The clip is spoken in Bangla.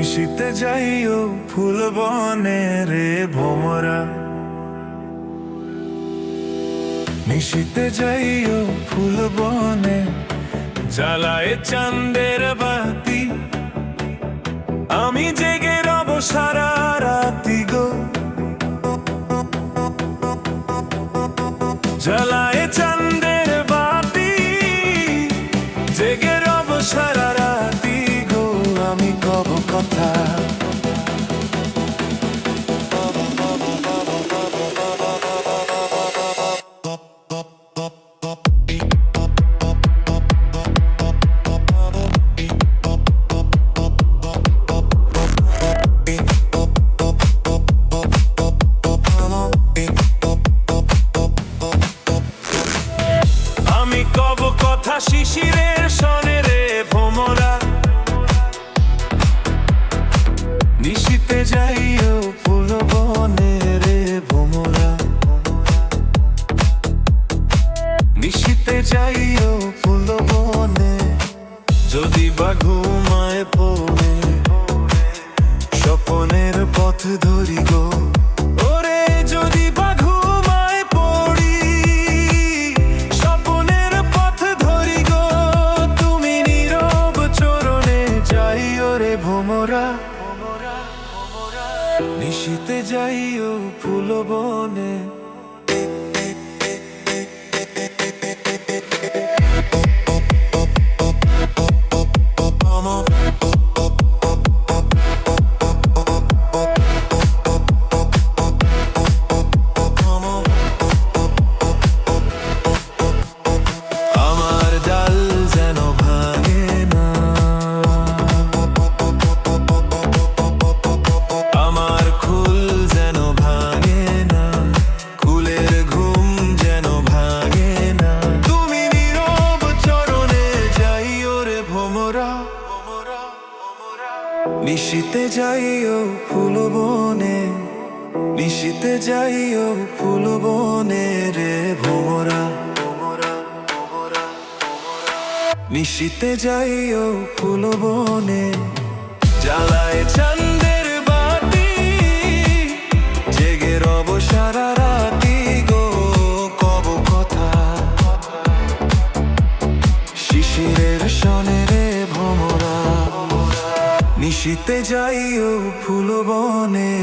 নিশিতে যাইও ফুল বনে রে ভোমরা। নিশিতে যাইও ফুল বনে, জ্বালায় চান্দের বাতি। আমি জেগে রব সারা রাতি গো। জ্বালায় চান্দের বাতি, জেগে রব সারা শিশিরের যাইও ফুল বনে, যদি বা ঘুমায় পড়ে। স্বপনের পথ ধরি গো। ওরে, যদি বা ঘুমায় পড়ি, স্বপনের পথ ধরি গো। তুমি নীরব চরণে যাই ওরে ভোমরা। নিশিতে যাইও ফুল বনে। নিশিতে যাইও ফুল বনে, নিশিতে যাইও ফুল বনে রে ভোমরা নিশিতে যাইও ফুল বনে, জ্বালায় চান্দের বাতি, জেগে রব সারা রাতি গো, কব কথা। শিশিরের সনে রে যাই নিশিতে যাইও ফুল বনে